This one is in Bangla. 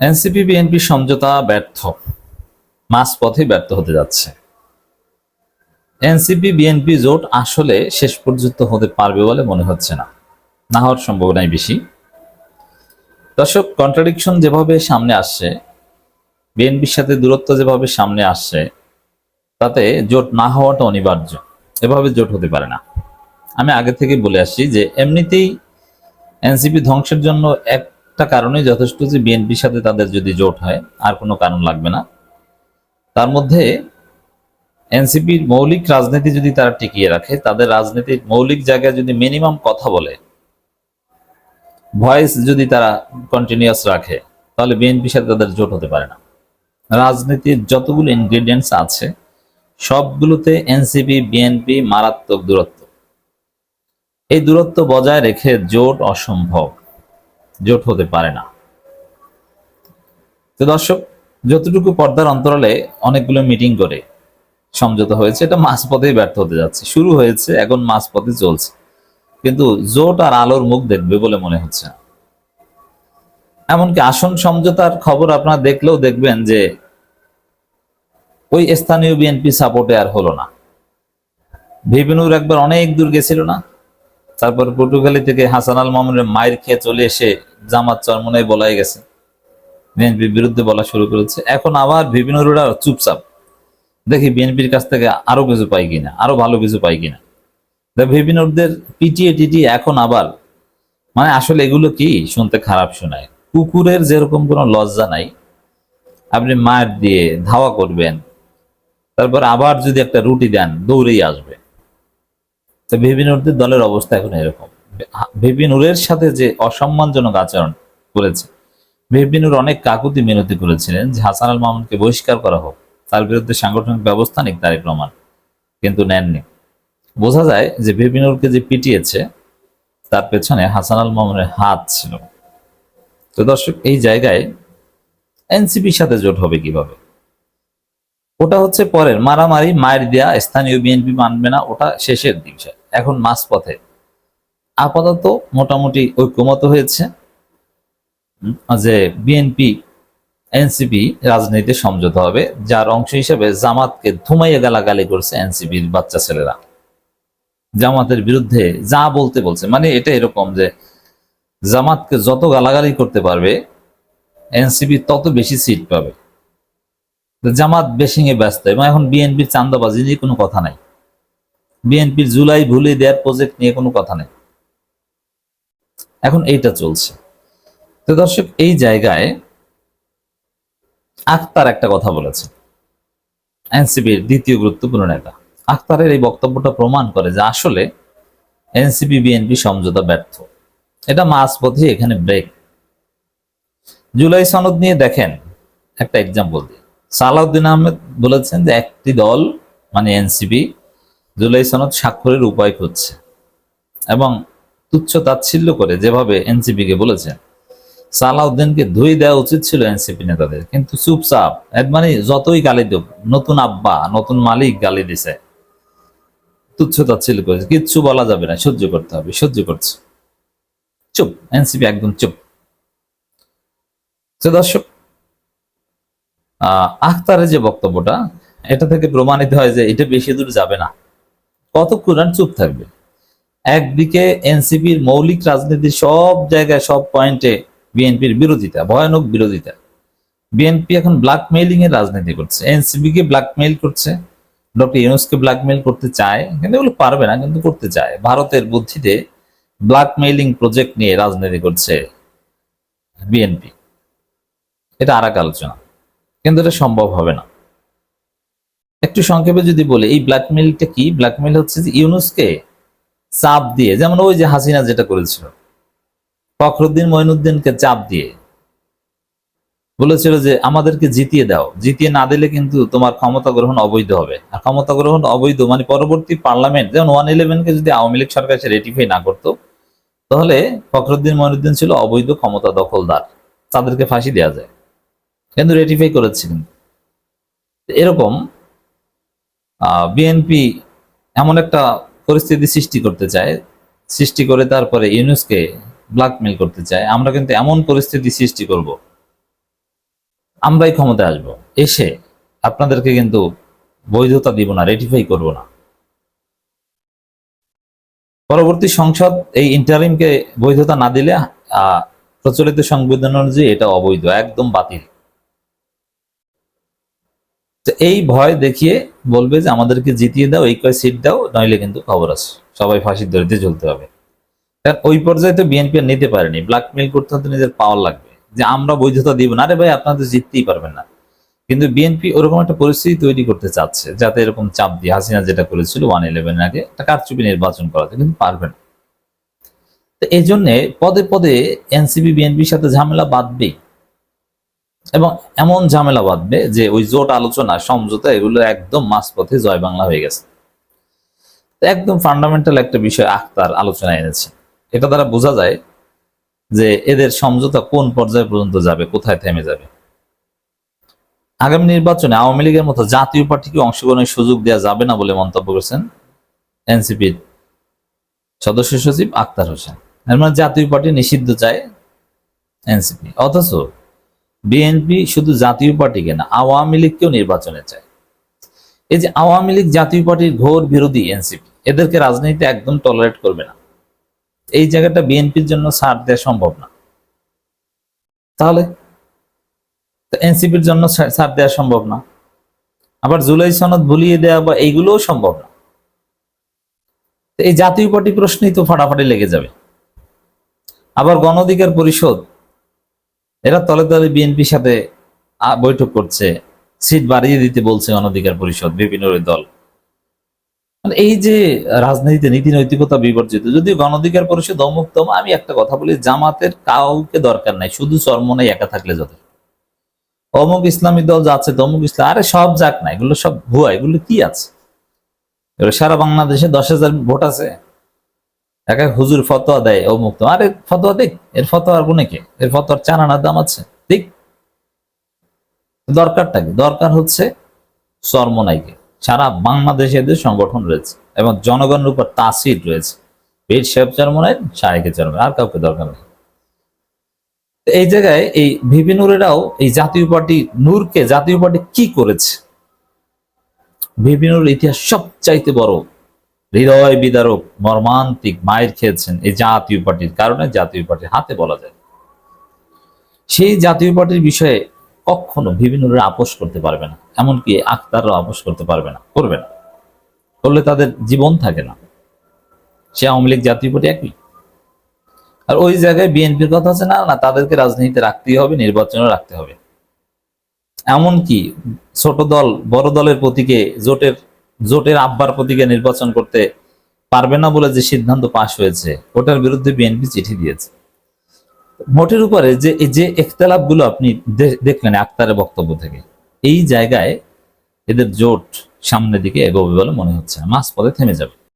এনসিপি, বিএনপি সমঝোতা ব্যর্থ। মাঝপথে ব্যর্থ হতে যাচ্ছে। এনসিপি, বিএনপি জোট আসলে শেষ পর্যন্ত হতে পারবে বলে মনে হচ্ছে না। না হওয়ার সম্ভাবনাই বেশি। দর্শক কন্ট্রাডিকশন যেভাবে সামনে আসছে, বিএনপির সাথে দূরত্ব যেভাবে সামনে আসছে, তাতে জোট না হওয়াটা অনিবার্য। এভাবে জোট হতে পারে না। আমি আগে থেকে বলে আসছি যে, এমনিতেই এনসিপি ধ্বংসের জন্য একটা কারণেই যথেষ্ট যে বিএনপির সাথে তাদের যদি জোট হয়, আর কোনো কারণ লাগবে না। তার মধ্যে এনসিপির মৌলিক রাজনীতি যদি তারা টিকিয়ে রাখে, তাদের রাজনীতির মৌলিক জায়গায় যদি মিনিমাম কথা বলে, ভয়েস যদি তারা কন্টিনিউয়াস রাখে, তাহলে বিএনপির সাথে তাদের জোট হতে পারে না। রাজনীতির যতগুলো ইনগ্রেডিয়েন্টস আছে, সবগুলোতে এনসিপি, বিএনপি মারাত্মক দূরত্ব। এই দূরত্ব বজায় রেখে জোট অসম্ভব। জোট হতে পারে না। তো দর্শক, যতটুকু পর্দার অন্তরালে অনেকগুলো মিটিং করে সমঝোতা হয়েছে, এটা মাঝপথেই ব্যর্থ হতে যাচ্ছে। শুরু হয়েছে, এখন মাঝপথে চলছে। কিন্তু জোট আর আলোর মুখ দেখবে বলে মনে হচ্ছে এমনকি আসন সমঝোতার খবর আপনারা দেখলেও দেখবেন যে ওই স্থানীয় বিএনপি সাপোর্টে আর হলো না। ভিপিনুর একবার অনেক দূর গেছিল না? তারপর পটুখালী থেকে হাসান আল মামুনের মায়ের খেয়ে চলে এসে জামাত চরমনায় বলাই গেছে। বিএনপির বিরুদ্ধে বলা শুরু করেছে। এখন আবার ভিপিনুররা চুপচাপ। দেখি বিএনপির কাছ থেকে আরও কিছু পাই কিনা, আরও ভালো কিছু পাই কিনা। ভিপিনুরদের পিটিয়ে টিটিয়ে এখন আবার মানে আসলে এগুলো কি শুনতে খারাপ শোনায়। কুকুরের যেরকম কোনো লজ্জা নাই। আপনি মায়ের দিয়ে ধাওয়া করবেন। তারপর আবার যদি একটা রুটি দেন, দৌড়েই আসবে। তো ভিপিনুরদের দলের অবস্থা এখন এরকম। ভিপিনুরের সাথে যে অসম্মানজনক আচরণ করেছে ভিপিনুর অনেক কাকুতি মিনতি করেছিলেন যে হাসান আল মামুনকে বহিষ্কার করা হোক। তার বিরুদ্ধে সাংগঠনিক ব্যবস্থা নিক তারেক রহমান কিন্তু নেননি। বোঝা যায় যে ভিপিনুরকে যে পিটিয়েছে, তার পেছনে হাসান আল মামুনের হাত ছিল। তো দর্শক, এই জায়গায় এনসিপির সাথে জোট হবে কীভাবে? ওটা হচ্ছে পরের। মারামারি, মায়ের দেয়া স্থানীয় বিএনপি মানবে না, ওটা শেষের দিকে। এখন মাঝপথে। আপাতত মোটামুটি ঐক্যমত হয়েছে যে বিএনপি এনসিপি রাজনীতিতে সমঝোতা হবে, যার অংশ হিসেবে জামাতকে ধুমাইয়ে গালাগালি করছে এনসিপির বাচ্চা ছেলেরা। জামাতের বিরুদ্ধে যা বলতে বলছে মানে এটা এরকম যে জামাতকে যত গালাগালি করতে পারবে এনসিপি তত বেশি সিট পাবে। জামাত বেশিং এ ব্যস্ত এবং এখন বিএনপির চান্দাবাজি নিয়ে কোনো কথা নাই। বিএনপির জুলাই ভুলে দেওয়ার প্রজেক্ট নিয়ে কোনো কথা নেই। এখন এইটা চলছে। তো দর্শক, এই জায়গায় আখতার একটা কথা বলেছে। এনসিপির দ্বিতীয় গুরুত্বপূর্ণ নেতা। আখতারের এই বক্তব্যটা প্রমাণ করে যে আসলে এনসিপি, বিএনপি সমঝোতা ব্যর্থ। এটা মাঝপথে এখানে ব্রেক জুলাই সনদ নিয়ে দেখেন, একটা এক্সাম্পল দিয়ে। সালাউদ্দিন আহমেদ বলেছেন যে একটি দল মানে এনসিপি জুলাই সনদ স্বাক্ষরের উপায় খুঁজছে এবং তুচ্ছ তাচ্ছিল্য করে যেভাবে এনসিপি কে বলেছেন সালাউদ্দিনকে ধুই দেওয়া উচিত ছিল এনসিপি নেতাদের কিন্তু চুপচাপ এক মানে যতই গালি দেব নতুন আব্বা নতুন মালিক গালি দিছে। তুচ্ছ তাচ্ছিল্য করেছে কিচ্ছু বলা যাবে না সহ্য করতে হবে সহ্য করছে। চুপ এনসিপি একদম চুপ। দর্শক আহ, আখতারের যে বক্তব্যটা এটা থেকে প্রমাণিত হয় যে এটা বেশি দূর যাবে না। কতক্ষণ চুপ থাকবে? একদিকে এনসিপির মৌলিক রাজনীতির সব জায়গায়, সব পয়েন্টে বিএনপির বিরোধিতা, ভয়ানক বিরোধিতা। বিএনপি এখন ব্ল্যাকমেইলিং এর রাজনীতি করছে। এনসিপি কে ব্ল্যাকমেইল করছে, ডক্টর ইউনুসকে ব্ল্যাকমেইল করতে চায়। কিন্তু এগুলো পারবে না, কিন্তু করতে চায়। ভারতের বুদ্ধিতে ব্ল্যাকমেইলিং প্রজেক্ট নিয়ে রাজনীতি করছে বিএনপি। এটা আর আলোচনা কিন্তু এটা সম্ভব হবে না। একটু সংক্ষেপে যদি বলি, এই ব্ল্যাকমেইলটা কি? ব্ল্যাকমেইল হচ্ছে যে ইউনুসকে চাপ দিয়ে, যেমন ওই যে হাসিনা যেটা করেছিল, ফখরুদ্দিন মঈনুদ্দিনকে চাপ দিয়ে বলেছিল যে, আমাদেরকে জিতিয়ে দাও। জিতিয়ে না দিলে কিন্তু তোমার ক্ষমতা গ্রহণ অবৈধ হবে। আর ক্ষমতা গ্রহণ অবৈধ মানে পরবর্তী পার্লামেন্ট, যেমন ওয়ান ইলেভেনকে যদি আওয়ামী লীগ সরকার সে রেটিফাই না করতো, তাহলে ফখরুদ্দিন মঈনুদ্দিন ছিল অবৈধ ক্ষমতা দখলদার। তাদেরকে ফাঁসি দেওয়া যায়। কিন্তু রেটিফাই করেছিলেন এরকম বিএনপি এমন একটা পরিস্থিতি সৃষ্টি করতে চায়, সৃষ্টি করে তারপরে ইউনুসকে ব্ল্যাকমেল করতে চায়। আমরা কিন্তু এমন পরিস্থিতি সৃষ্টি করব। আমরাই ক্ষমতায় আসব। এসে আপনাদেরকে কিন্তু বৈধতা দিব না রেটিফাই করব না। পরবর্তী সংসদ এই ইন্টারিমকে বৈধতা না দিলে প্রচলিত সংবিধান অনুযায়ী এটা অবৈধ, একদম বাতিল। তো এই ভয় দেখিয়ে বলবে যে আমাদেরকে জিতিয়ে দাও, এই কয় সিট দাও, নইলে কিন্তু খবর আছে। সবাই ফাঁসির দড়িতে ঝুলতে হবে। কারণ ওই পর্যায়ে তো বিএনপি নিতে পারেনি। ব্ল্যাকমেল করতে হতে নিজের পাওয়ার লাগবে। যে আমরা বৈধতা দিব না রে ভাই, আপনারা তো জিততেই পারবেন না। কিন্তু বিএনপি ওরকম একটা পরিস্থিতি তৈরি করতে চাচ্ছে, যাতে এরকম চাপ দিয়ে হাসিনা যেটা করেছিল ওয়ান ইলেভেন আগে, একটা কারচুপি নির্বাচন করাতে কিন্তু পারবে না। তো এই জন্যে পদে পদে এনসিপি বিএনপির সাথে ঝামেলা বাঁধবেই। এবং এমন ঝামেলা বাঁধবে যে ওই জোট আলোচনা, সমঝোতা এগুলো একদম মাঝপথে জয় বাংলা হয়ে গেছে। একদম ফান্ডামেন্টাল একটা বিষয় আখতার আলোচনা এনেছে। এটা দ্বারা বোঝা যায় যে এদের সমঝোতা কোন পর্যায় পর্যন্ত যাবে, কোথায় থেমে যাবে। আগামী নির্বাচনে আওয়ামী লীগের মতো জাতীয় পার্টিকে অংশগ্রহণের সুযোগ দেওয়া যাবে না বলে মন্তব্য করেছেন এনসিপির সদস্য সচিব আক্তার হোসেন। মানে জাতীয় পার্টি নিষিদ্ধ চায় এনসিপি। অথচ বিএনপি শুধু জাতীয় পার্টিকে না, আওয়ামী লীগকেও নির্বাচনে চায়। এই যে আওয়ামী লীগ জাতীয় পার্টির ঘোর বিরোধী এনসিপি এদেরকে রাজনীতিতে একদম টলারেট করবে না। এই জায়গাটা বিএনপির জন্য ছাড় দেওয়া সম্ভব না। তাহলে? এনসিপির জন্য ছাড় দেওয়া সম্ভব না। আবার জুলাই সনদ ভুলিয়ে দেওয়া বা এইগুলোও সম্ভব না। এই জাতীয় পার্টি প্রশ্নেই তো ফাটাফাটি লেগে যাবে। আবার গণ অধিকার পরিষদ এরা তলে তলে বিএনপির সাথে বৈঠক করছে, সিট বাড়িয়ে দিতে বলছে গণ অধিকার পরিষদ, বিভিন্ন দল। মানে এই যে রাজনীতিতে নীতি নৈতিকতা বিবর্জিত, যদিও গণ অধিকার পরিষদ অমুক্তম, আমি একটা কথা বলি, জামাতের কাউকে দরকার নাই, শুধু চরমনাই একা থাকলে যথেষ্ট। অমুক ইসলামী দল যাচ্ছে তমুক ইসলাম, আরে সব যাক না, এগুলো সব ভুয়া, এগুলো কি আছে? সারা বাংলাদেশে দশ হাজার ভোট আছে। এক হুজুর ফতোয়া দেয় অমুক তো আরে ফতোয়া দেখ এর ফতোয়ার গুণে কে? এর ফতোয়ার চার আনার দাম আছে? ঠিক দরকারটা কি? দরকার হচ্ছে চরমনাইকে সারা বাংলাদেশে এদের সংগঠন রয়েছে এবং জনগণের উপর তাসির রয়েছে। পীর সাহেব চরমনাই সাহেকে চরমনাই, আর কাউকে দরকার নেই। এই জায়গায় এই ভিপি নুরেরাও এই জাতীয় পার্টি নূরকে জাতীয় পার্টি কি করেছে? ভিপি নুর ইতিহাস সবচাইতে বড় হৃদয় বিদারক, মর্মান্তিক মায়ের খেয়েছেন এই জাতীয় পার্টির কারণে জাতীয় পার্টির হাতে বলা যায়। সেই জাতীয় পার্টির বিষয়ে কখনো বিভিন্ন আপোষ করতে পারবে না, এমনকি আখতারও আপোষ করতে পারবে না, করবে না। করলে তাদের জীবন থাকে না। সে আওয়ামী লীগ জাতীয় পার্টি একই। আর ওই জায়গায় বিএনপির কথা আছে না না, তাদেরকে রাজনীতিতে রাখতেই হবে নির্বাচনে রাখতে হবে। এমনকি ছোট দল, বড় দলের প্রতীকে জোটের জোটের আব্বার প্রতীকে নির্বাচন করতে পারবে না বলে যে সিদ্ধান্ত পাশ হয়েছে, ওটার বিরুদ্ধে বিএনপি চিঠি দিয়েছে। মোটের উপরে যে, এই যে একতলাপগুলো আপনি দেখলেন আক্তারের বক্তব্য থেকে, এই জায়গায় এদের জোট সামনের দিকে এগোবে বলে মনে হচ্ছে মাস মাঝ পথে থেমে যাবে।